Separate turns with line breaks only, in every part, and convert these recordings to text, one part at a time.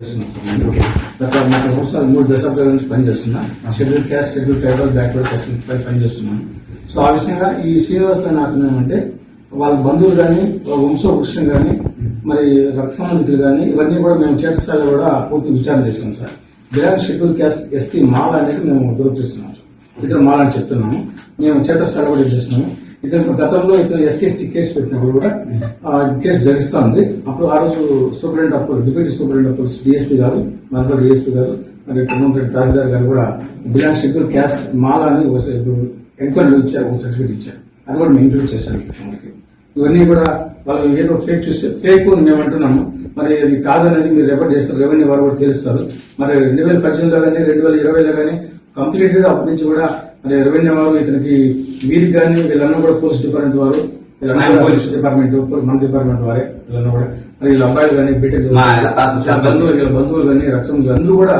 గత నాకు సంవత్సరాలు మూడు దశాబ్దాల నుంచి పనిచేస్తున్నా schedule caste schedule tribal backward caste పై పనిచేస్తున్నాను సో ఆ విషయంగా ఈ శ్రీనివాస్ గారిని అతను ఏమంటే వాళ్ళ బంధువులు కానీ వాళ్ళ వంశవృక్షం కానీ మరి రక్త సంబంధితులు కానీ ఇవన్నీ కూడా మేము క్షేత్రస్థాయిలో కూడా పూర్తి విచారణ చేస్తాం sir belong schedule caste SC Mala అనేది మేము దొరికిస్తున్నాం ఇతర మాల అని చెప్తున్నాము మేము క్షేత్రస్థాయిలో కూడా చేస్తున్నాము. ఇతను గతంలో ఇతను ఎస్సీ ఎస్టీ కేసు పెట్టినప్పుడు కూడా ఆ, కేసు జరిస్తా ఉంది అప్పుడు ఆ రోజు superintendent of police deputy superintendent of police DSP గారు మనతో డిఎస్పీ గారు మరి కర్నూలు తహసీల్దార్ గారు కూడా బిలాంగ్ షెడ్యూల్ క్యాస్ట్ మాల అని ఒక ఎంక్వైరీ ఇచ్చారు ఒక సర్టిఫికేట్ ఇచ్చారు. అది కూడా మేము ఇంక్లూడ్ చేశాను మనకి ఇవన్నీ కూడా వాళ్ళు ఏదో ఫేక్ చూస్తే ఫేక్ అని మేము అంటున్నాము. మరి అది కాదనేది మీరు రిపోర్ట్ చేస్తారు రెవెన్యూ వారు కూడా తెలుస్తారు. మరి రెండు వేల పద్దెనిమిదిలో కానీ రెండు వేల ఇరవైలో కానీ కంప్లీట్గా అప్పటి నుంచి కూడా మరి రెవెన్యూ వారు ఇతనికి వీరికి కానీ వీళ్ళందరూ కూడా పోలీస్ డిపార్ట్మెంట్ వారు పోలీస్ డిపార్ట్మెంట్ మన డిపార్ట్మెంట్ వారే వీళ్ళందరూ కూడా. మరి వీళ్ళ అబ్బాయిలు కానీ బీటెక్ బంధువులు వీళ్ళ బంధువులు కానీ రక్షణ అందరూ కూడా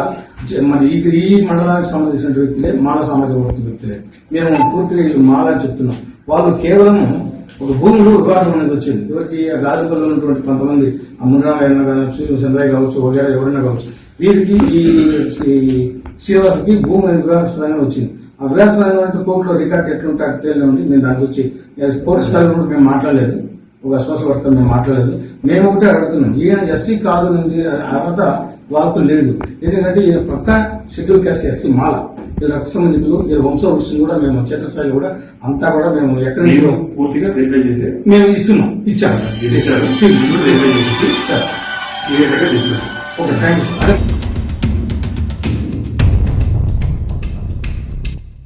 మరి ఈ ఈ మండలానికి సంబంధించిన వ్యక్తులే మాల సమాజ వర్గ వ్యక్తులే. మేము పూర్తిగా వీళ్ళు మాల చెప్తున్నాం. వాళ్ళు కేవలం ఒక భూములు వివాదం అనేది వచ్చింది. ఎవరికి రాజపల్లిలో ఉన్నటువంటి కొంతమంది అమ్మురామయ్య కావచ్చు చంద్రయ్య కావచ్చు వగేరా ఎవరైనా కావచ్చు వీరికి ఈ శ్రీవారికి భూమి వివాదాస్పదంగా వచ్చింది. ఆ వివాదాస్పదంగా అంటే కోర్టులో రికార్డ్ ఎట్లుంటే అటు తేలి ఉంది. మేము దాని గురించి కోర్టు స్థాయిలో కూడా మేము మాట్లాడలేదు. ఒక సోషల్ వర్కర్ మేము మాట్లాడలేదు. మేము ఒకటే అడుగుతున్నాం. ఈయన ఎస్టీ కాదు అర్హత వాళ్ళకు లేదు. ఎందుకంటే ఈయన పక్క షెడ్యూల్ క్యాస్ట్ ఎస్సీ మాల. వీళ్ళ రక్త సంబంధికులు వీళ్ళ వంశవృష్టిని కూడా మేము క్షేత్రస్థాయిలో కూడా అంతా కూడా మేము ఎక్కడి నుంచి
పూర్తిగా వెరిఫై చేసి
మేము ఇస్తున్నాం. ఇచ్చాము sir. Sir Oh my God!